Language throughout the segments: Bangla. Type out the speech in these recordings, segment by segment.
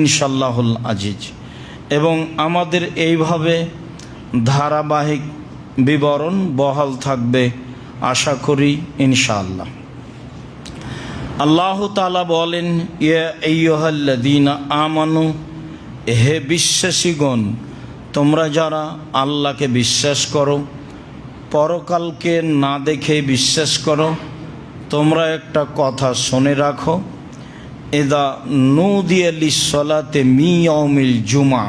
ইনশাল্লাহুল আজিজ। এবং আমাদের এইভাবে ধারাবাহিক বিবরণ বহাল থাকবে আশা করি ইনশাআল্লাহ। আল্লাহ তালা বলেন ইয়হল্লাদিন আমানু, হে বিশ্বাসীগণ, তোমরা যারা আল্লাহকে বিশ্বাস করো, পরকালকে না দেখে বিশ্বাস করো, তোমরা একটা কথা শুনে রাখো এদা নৌদিয়ালি সলাতে মি অমিল জুমা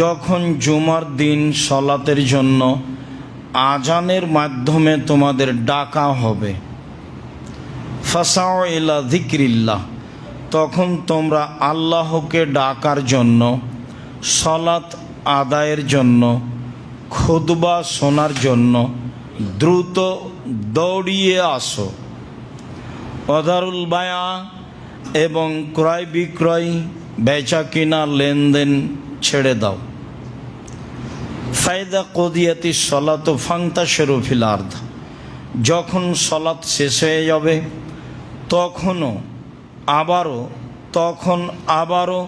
যখন জুমার দিন সলাতের জন্য আজানের মাধ্যমে তোমাদের ডাকা হবে ফাসাও এলা ধিক্রিল্লাহ তখন তোমরা আল্লাহকে ডাকার জন্য, সলাত আদায়ের জন্য খুদবা শোনার জন্য দ্রুত দৌড়িয়ে আসো। অদারুল বায়া এবং ক্রয় বিক্রয়, বেচা কিনা লেনদেন ছেড়ে দাও। ফায়দা কদিয়াতি সলাত ফাংতা শেরুফিল আর্ধ যখন সলাৎ শেষ হয়ে যাবে, তখনও আবারও, তখন আবারও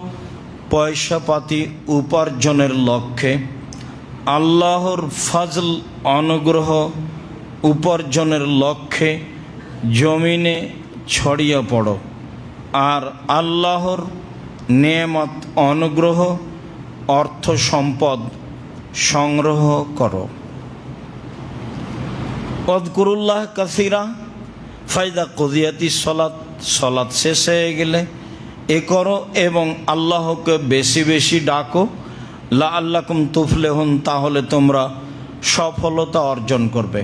পয়সাপাতি উপার্জনের লক্ষ্যে আল্লাহর ফাজল, অনুগ্রহ উপার্জনের লক্ষ্যে জমিনে ছড়িয়ে পড়ো। আর আল্লাহর নেমত অনুগ্রহ, অর্থ সম্পদ সংগ্রহ করো। অদকুরুল্লাহ কাসিরা ফায়দা কদিয়াতি সলাৎ সলাৎ শেষ হয়ে গেলে এ করো এবং আল্লাহকে বেশি বেশি ডাকো। লা আল্লাকুম তুফলে হন তাহলে তোমরা সফলতা অর্জন করবে।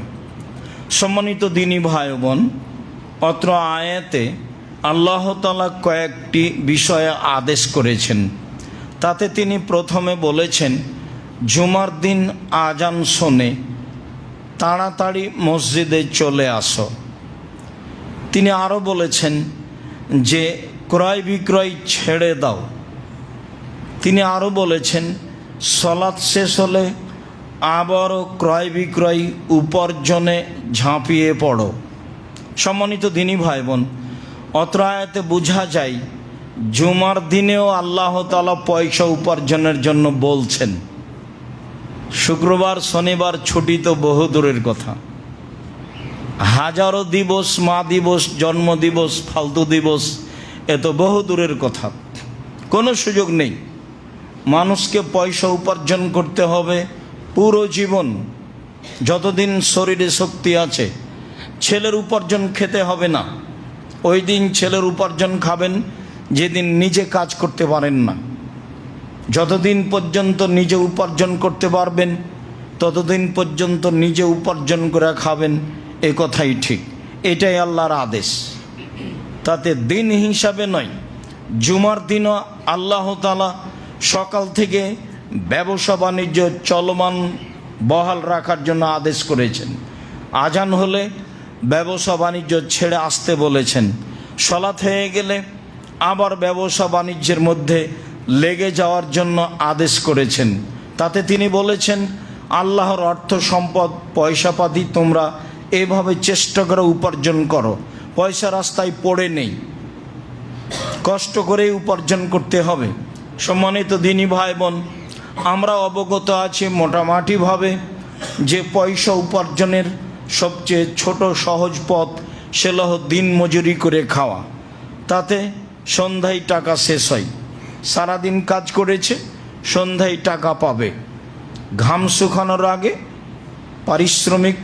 সম্মানিত দিনী ভাই বোন অত্র আয়াতে আল্লাহ তালা কয়েকটি বিষয়ে আদেশ করেছেন। তাতে তিনি প্রথমে বলেছেন, জুমার দিন আজান শোনে, তাড়াতাড়ি মসজিদে চলে আসো। তিনি আরও বলেছেন যে, ক্রয় বিক্রয় ছেড়ে দাও। তিনি আরও বলেছেন সলাৎ শেষ হলে আবারও ক্রয় বিক্রয় উপার্জনে ঝাঁপিয়ে পড়ো। সম্মানিত দিনী ভাই বোন অত্র আয়াতে বোঝা যায়, জুমার দিনেও আল্লাহ তালা পয়সা উপার্জনের জন্য বলছেন। শুক্রবার, শনিবার ছুটি তো বহু দূরের কথা। হাজারো দিবস, মা দিবস, জন্ম দিবস, ফালতু দিবস, এ তো বহু দূরের কথা। কোনো সুযোগ নেই। মানুষকে পয়সা উপার্জন করতে হবে পুরো জীবন। যতদিন শরীরে শক্তি আছে, ছেলের উপার্জন খেতে হবে না। ওই দিন ছেলের উপার্জন খাবেন, যেদিন নিজে কাজ করতে পারেন না। যতদিন পর্যন্ত নিজে উপার্জন করতে পারবেন, ততদিন পর্যন্ত নিজে উপার্জন করে খাবেন, এ কথাই ঠিক। এটাই আল্লাহর আদেশ। তাতে দিন হিসাবে নয়, জুমার দিনও আল্লাহ তালা সকাল থেকে ব্যবসা বাণিজ্য চলমান বহাল রাখার জন্য আদেশ করেছেন। আজান হলে ব্যবসা বাণিজ্য ছেড়ে আসতে বলেছেন। সলাৎ হয়ে গেলে আবার ব্যবসা বাণিজ্যের মধ্যে লেগে যাওয়ার জন্য আদেশ করেছেন। তাতে তিনি বলেছেন, আল্লাহর অর্থ সম্পদ, পয়সাপাতি তোমরা এভাবে চেষ্টা করে উপার্জন করো। পয়সা রাস্তায় পড়ে নেই। কষ্ট করে উপার্জন করতে হবে। সম্মানিত দিনী ভাই বোন আমরা অবগত আছি মোটামুটিভাবে যে পয়সা উপার্জনের সবচেয়ে ছোট সহজ পথ সেলহ দিন মজুরি করে খাওয়া। তাতে সন্ধ্যায় টাকা শেষ হয়। সারাদিন কাজ করেছে, সন্ধ্যায় টাকা পাবে। ঘাম শুকানোর আগে পারিশ্রমিক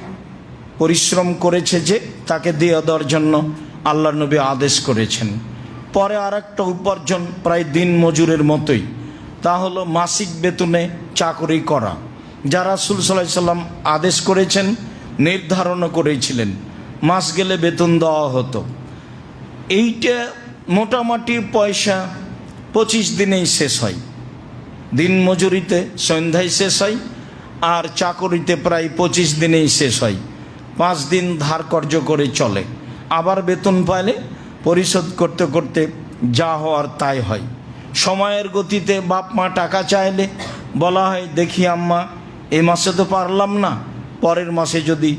পরিশ্রম করেছে যে তাকে দিয়ে দেওয়ার জন্য আল্লাহ নবী আদেশ করেছেন। পরে আর একটা উপার্জন প্রায় দিন মজুরের মতোই। তা হলো মাসিক বেতনে চাকরি করা। যারা রাসুল সাল্লাহ সাল্লাম আদেশ করেছেন নির্ধারণও করেছিলেন। মাস গেলে বেতন দেওয়া হতো। এইটা মোটামুটি পয়সা পঁচিশ দিনেই শেষ হয়। দিন মজুরিতে সন্ধ্যায় শেষ হয় আর চাকরিতে প্রায় পঁচিশ দিনেই শেষ হয়। পাঁচ দিন ধার কর্য করে চলে। আবার বেতন পাইলে পরিশোধ করতে করতে যা হওয়ার তাই হয়। সময়ের গতিতে বাপ মা টাকা চাইলে বলা হয়, দেখি আম্মা, এ মাসে তো পারলাম না। পরের মাসে যদি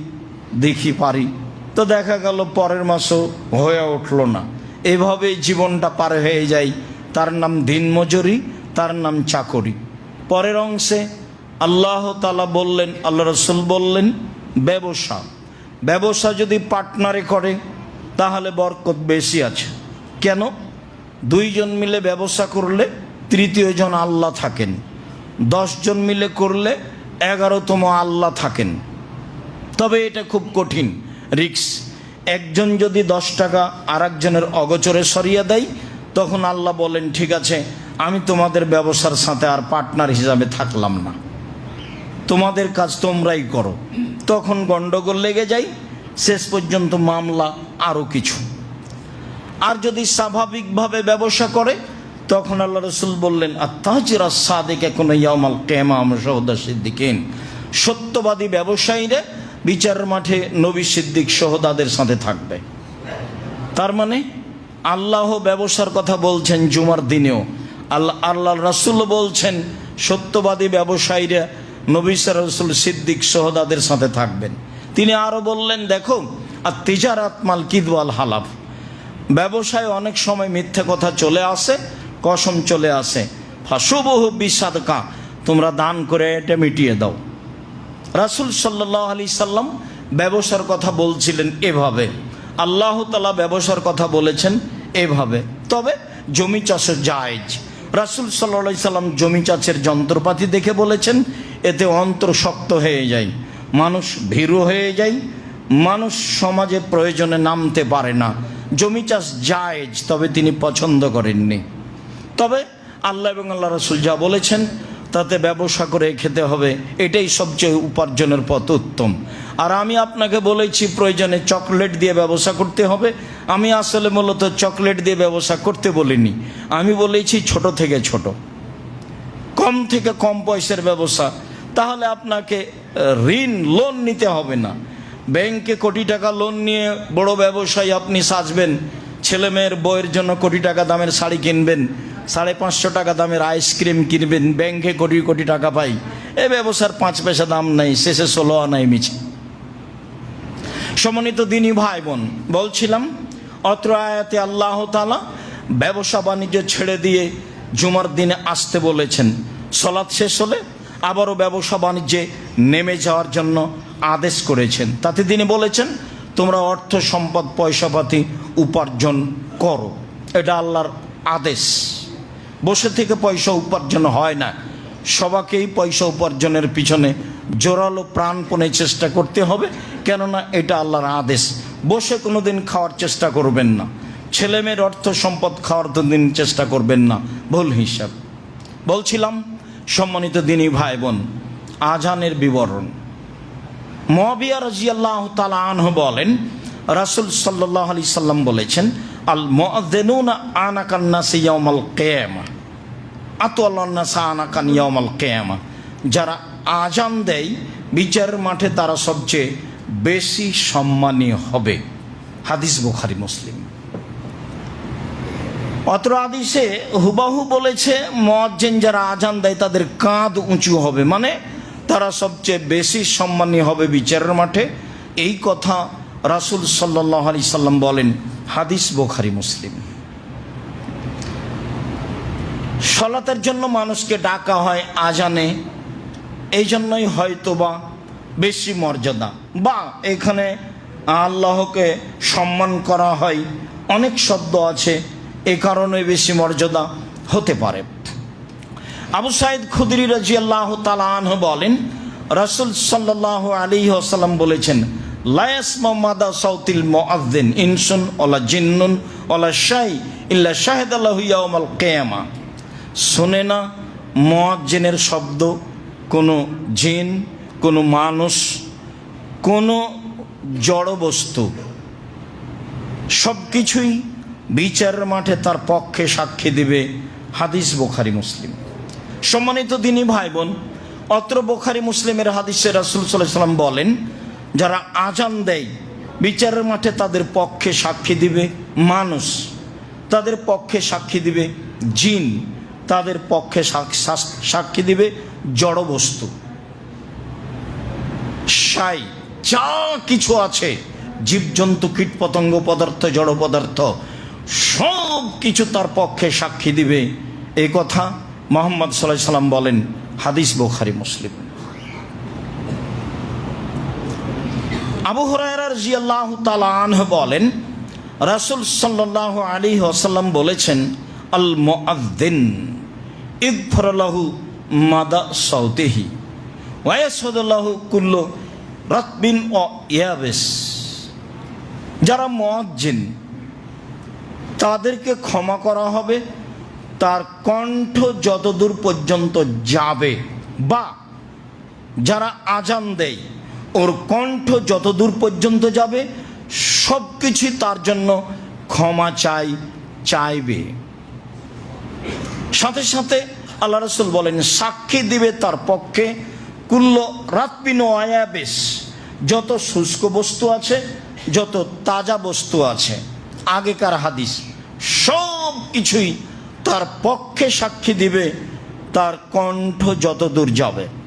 দেখি পারি, তো দেখা গেল পরের মাসও হয়ে উঠল না। এভাবেই জীবনটা পার হয়ে যায়। তার নাম দিনমজুরি, তার নাম চাকরি। পরের অংশে আল্লাহ তালা বললেন, আল্লাহ রসুল বললেন, ব্যবসা। ব্যবসা যদি পার্টনারে করে, তাহলে বরকত বেশি আছে। কেন? দুইজন মিলে ব্যবসা করলে তৃতীয় জন আল্লাহ থাকেন। দশজন মিলে করলে এগারোতম আল্লাহ থাকেন। তবে এটা খুব কঠিন রিক্স। একজন যদি দশ টাকা আর একজনের অগচরে সরিয়ে দেয়, তখন আল্লাহ বলেন, ঠিক আছে, আমি তোমাদের ব্যবসার সাথে আর পার্টনার হিসাবে থাকলাম না। তোমাদের কাজ তোমরাই করো। তখন গন্ডগোল লেগে যায়, শেষ পর্যন্ত মামলা আরও কিছু। আর যদি স্বাভাবিকভাবে ব্যবসা করে, তখন আল্লাহ রসুল বললেন আর তাহজিরা সাদেক এখন ইয়ামাল কেমা আমসহদা সিদ্দিকিন। সত্যবাদী ব্যবসায়ীরা বিচারের মাঠে নবী সিদ্দিক সহদাদের সাথে থাকবে। তার মানে আল্লাহ ব্যবসার কথা বলছেন জুমার দিনেও। আল্লাহ আল্লাহ রাসুল বলছেন, সত্যবাদী ব্যবসায়ীরা নবিসার রসুল সিদ্দিক সহদাদের সাথে থাকবেন। তিনি আরও বললেন, দেখো আর তিজারাত মাল কিদওয়াল হালাফ। ব্যবসায় অনেক সময় মিথ্যে কথা চলে আসে, কসম চলে আসে। ফাঁসুবহ বিসাদকা, তোমরা দান করে এটা মিটিয়ে দাও। রাসুল সাল্লাহ আলি সাল্লাম ব্যবসার কথা বলছিলেন এভাবে। আল্লাহ তালা ব্যবসার কথা বলেছেন এভাবে। তবে জমি চাষে জায়জ। রাসুল সাল্লা সাল্লাম জমি চাষের যন্ত্রপাতি দেখে বলেছেন, এতে অন্তর শক্ত হয়ে যায়, মানুষ ভীরু হয়ে যায়, মানুষ সমাজে প্রয়োজনে নামতে পারে না। জমি চাষ জায়জ, তবে তিনি পছন্দ করেননি। তবে আল্লাহ এবং আল্লাহ রসুল যা বলেছেন তাতে ব্যবসা করে খেতে হবে, এটাই সবচেয়ে উপার্জনের পথ উত্তম। আর আমি আপনাকে বলেছি, প্রয়োজনে চকলেট দিয়ে ব্যবসা করতে হবে। আমি আসলে মূলত চকলেট দিয়ে ব্যবসা করতে বলিনি। আমি বলেছি ছোট থেকে ছোট। কম থেকে কম পয়সার ব্যবসা, তাহলে আপনাকে ঋণ লোন নিতে হবে না। ব্যাংকে কোটি টাকা লোন নিয়ে বড় ব্যবসায়ী আপনি সাজবেন ছেলে মেয়ের বইয়ের জন্য কোটি টাকা দামের শাড়ি কিনবেন সাড়ে পাঁচশো টাকা দামের আইসক্রিম কিনবেন ব্যাংকে কোটি কোটি টাকা পাই। এ ব্যবসার পাঁচ পয়সা দাম নাই, শেষে ষোলো আনাই মিছে। সমন্বিত দিনী ভাই বোন, বলছিলাম, অত্র আয়াতে আল্লাহ তালা ব্যবসা বাণিজ্য ছেড়ে দিয়ে জুমার দিনে আসতে বলেছেন। সলাৎ শেষ হলে আবারও ব্যবসা বাণিজ্যে নেমে যাওয়ার জন্য আদেশ করেছেন। তাতে তিনি বলেছেন, তোমরা অর্থ, সম্পদ, পয়সাপাতি উপার্জন করো। এটা আল্লাহর আদেশ। বসে থেকে পয়সা উপার্জন হয় না। সবাকেই পয়সা উপার্জনের পিছনে জোরালো প্রাণপণে চেষ্টা করতে হবে, কেননা এটা আল্লাহর আদেশ। বসে কোনো দিন খাওয়ার চেষ্টা করবেন না। ছেলেমেয়ের অর্থ সম্পদ খাওয়ার তো দিন চেষ্টা করবেন না। ভুল হিসাব। বলছিলাম, সম্মানিত দিনী ভাই বোন আজানের বিবরণ। মহাবিয়া রাজিয়াল্লাহ তালা আনহ বলেন, রাসুল সাল্লাহ আলি সাল্লাম বলেছেন আল আতওয়াল্লান্নাসা আনাকান ইয়াউমাল কিয়ামা। যারা আজান দেয়, বিচারের মাঠে তারা সবচেয়ে বেশি সম্মানী হবে। হাদিস বুখারি, মুসলিম। অত্র আদিসে হুবাহু বলেছে মজ্জেন যারা আজান দেয়, তাদের কাঁধ উঁচু হবে। মানে তারা সবচেয়ে বেশি সম্মানী হবে বিচারের মাঠে। এই কথা রাসুল সাল্লাহ আলি সাল্লাম বলেন হাদিস বোখারি মুসলিম। সলাতের জন্য মানুষকে ডাকা হয় আজানে এই জন্যই হয়তো বা বেশি মর্যাদা। বা এখানে আল্লাহকে সম্মান করা হয়, অনেক শব্দ আছে, এ কারণে বেশি মর্যাদা হতে পারে। আবু সাইদ খুদরি রাজি আল্লাহ তালাহ বলেন, রাসুল সাল্লাহ আলী আসাল্লাম বলেছেন লায়াস আল্লাহ শোনে না মোয়াজ্জিনের শব্দ, কোনো জিন, কোনো মানুষ, কোনো জড় বস্তু সব কিছুই বিচারের মাঠে তার পক্ষে সাক্ষী দেবে হাদিস বোখারি মুসলিম। সম্মানিত দিনী ভাই বোন, অত্র বোখারি মুসলিমের হাদিসে রাসুল সাল্লাহ সাল্লাম বলেন যারা আজান দেয়, বিচারের মাঠে তাদের পক্ষে সাক্ষী দিবে মানুষ, তাদের পক্ষে সাক্ষী দিবে জিন, তাদের পক্ষে সাক- সাক- সাক্ষী দিবে জড় বস্তু। সাই, যা কিছু আছে, জীবজন্তু, কীটপতঙ্গ পদার্থ, জড় পদার্থ, সব কিছু তার পক্ষে সাক্ষী দিবে। এই কথা মোহাম্মদ সাল্লাহ সাল্লাম বলেন হাদিস বোখারি, মুসলিম। আবু হরাইরার জিয়াল্লাহ তালান বলেন, রাসুল সাল্লাহ আলী আসাল্লাম বলেছেন আল মুআদ্দিন ইগফরলাহু মাদা সৌতেহি ওয়াসদুল্লাহু কুল্লু রাতবিন ও ইয়াবেস। যারা মুয়াজ্জিন তাদেরকে ক্ষমা করা হবে, তার কণ্ঠ যতদূর পর্যন্ত যাবে বা যারা আজান দেয় ওর কণ্ঠ যতদূর পর্যন্ত যাবে সব কিছুই তার জন্য ক্ষমা চাই, চাইবে। সাথে সাথে আল্লাহ রসুল বলেন, সাক্ষী দিবে তার পক্ষে, কুল্ল রাতপিন আয়াবেশ যত শুষ্ক বস্তু আছে, যত তাজা বস্তু আছে, আগেকার হাদিস সব কিছুই তার পক্ষে সাক্ষী দিবে, তার কণ্ঠ যত দূর যাবে।